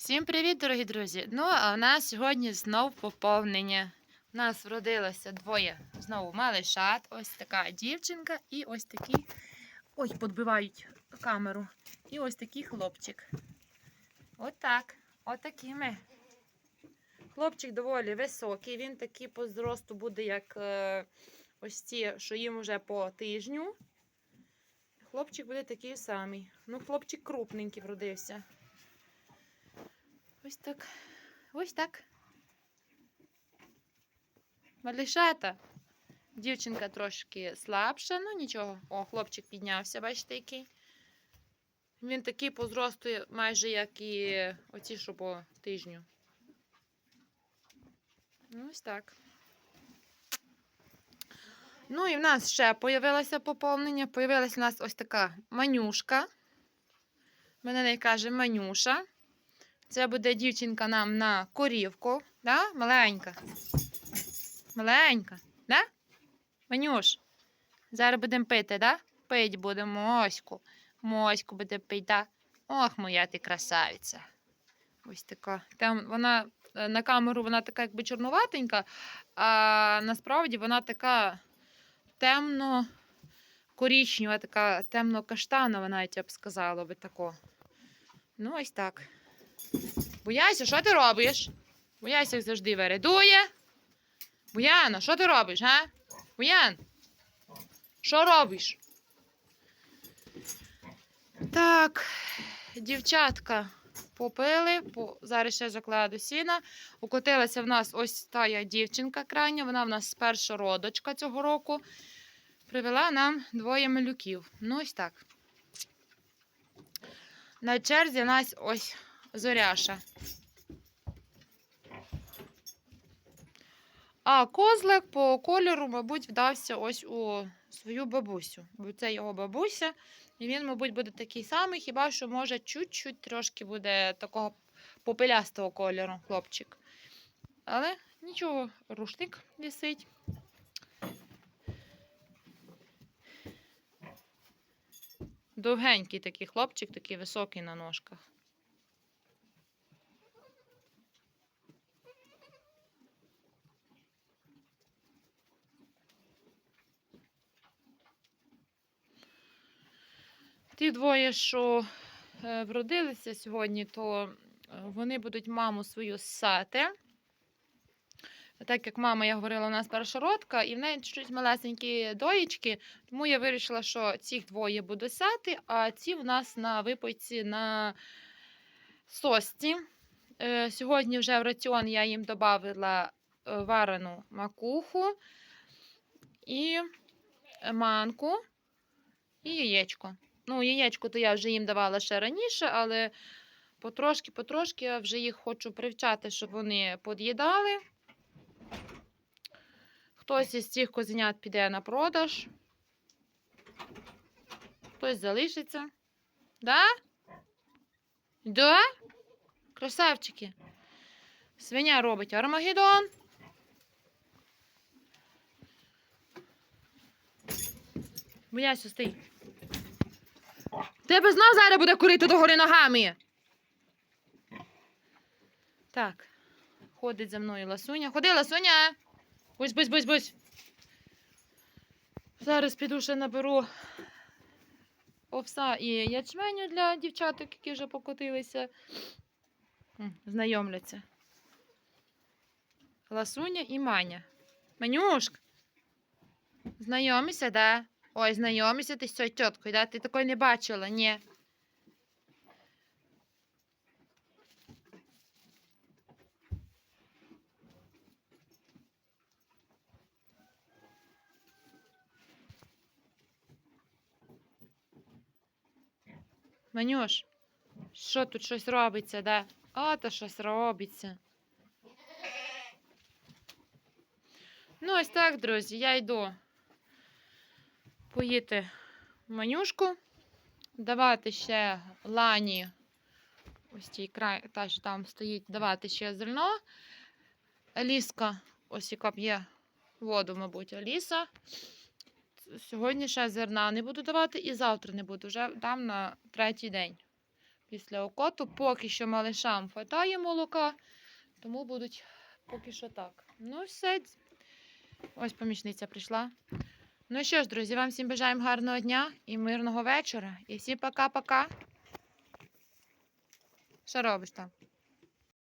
Всім привіт, дорогі друзі! Ну, а в нас сьогодні знов поповнення. У нас вродилося двоє знову малишат. Ось така дівчинка і ось такий. Ой, підбивають камеру. І ось такий хлопчик. Отак. Отакі ми. Хлопчик доволі високий. Він такий по зросту буде, як е, ось ті, що їм вже по тижню. Хлопчик буде такий самий. Ну, хлопчик крупненький вродився. Ось так. Ось так. Малишата. Дівчинка трошки слабша, ну нічого. О, хлопчик піднявся, бачите, який. Він такий по зросту, майже як і оці, що по тижню. Ну, ось так. Ну і в нас ще появилося поповнення. Появилася у нас ось така манюшка. Ми на неї кажемо манюша. Це буде дівчинка нам на корівку. Да? Маленька. Маленька. Да? Манюш. Зараз будемо пити, да? Пить будемо моську. Моську буде пити, да? Ох, моя ти красавиця. Ось така. Там вона е, на камеру вона така якби чорнуватенька, а насправді вона така темно корічнева, така темно-каштанова, навіть я б сказала би тако. Ну, ось так. Буяся, що ти робиш? Буяся як завжди вередує. Буяна, що ти робиш, га? Буян? Що робиш? Так, дівчатка попили, по... зараз ще закладу сіна. Укотилася в нас ось тая дівчинка крайня, вона в нас перша родочка цього року. Привела нам двоє малюків. Ну, ось так. На черзі нас ось зоряша. А козлик по кольору, мабуть, вдався ось у свою бабусю. Бо це його бабуся. І він, мабуть, буде такий самий, хіба що може чуть-чуть трошки буде такого попелястого кольору хлопчик. Але нічого, рушник висить. Довгенький такий хлопчик, такий високий на ножках. Ті двоє, що е, вродилися сьогодні, то е, вони будуть маму свою ссати. Так як мама, я говорила, у нас першородка, і в неї чуть малесенькі доїчки, тому я вирішила, що цих двоє буду сати, а ці в нас на випойці на сості. Е, Сьогодні вже в раціон я їм додала варену макуху і манку і яєчко. Ну, яєчко то я вже їм давала ще раніше, але потрошки-потрошки я вже їх хочу привчати, щоб вони под'їдали. Хтось із цих козенят піде на продаж. Хтось залишиться. Да? Да? Красавчики. Свиня робить Армагеддон. Бояся, стій. Тебе знов зараз буде курити до гори ногами. Так. Ходить за мною ласуня. Ходи, ласуня. Бусь, бусь, бусь, бусь. Зараз піду ще наберу овса і ячменю для дівчаток, які вже покотилися. Знайомляться. Ласуня і Маня. Манюшк. Знайомися, да? Ой, знайомися ти з цією тіткою, да? Ти такої не бачила, ні. Манюш, що тут щось робиться, да? О, то щось робиться. Ну, ось так, друзі, я йду поїти манюшку, давати ще лані, ось тій край, та, що там стоїть, давати ще зерно. Аліска, ось яка п'є воду, мабуть, Аліса. Сьогодні ще зерна не буду давати і завтра не буду, вже дам на третій день. після окоту. Поки що малишам хватає молока, тому будуть поки що так. Ну, все. Ось помічниця прийшла. Ну що ж, друзі, вам всім бажаємо гарного дня і мирного вечора. І всім пока-пока. Що робиш там?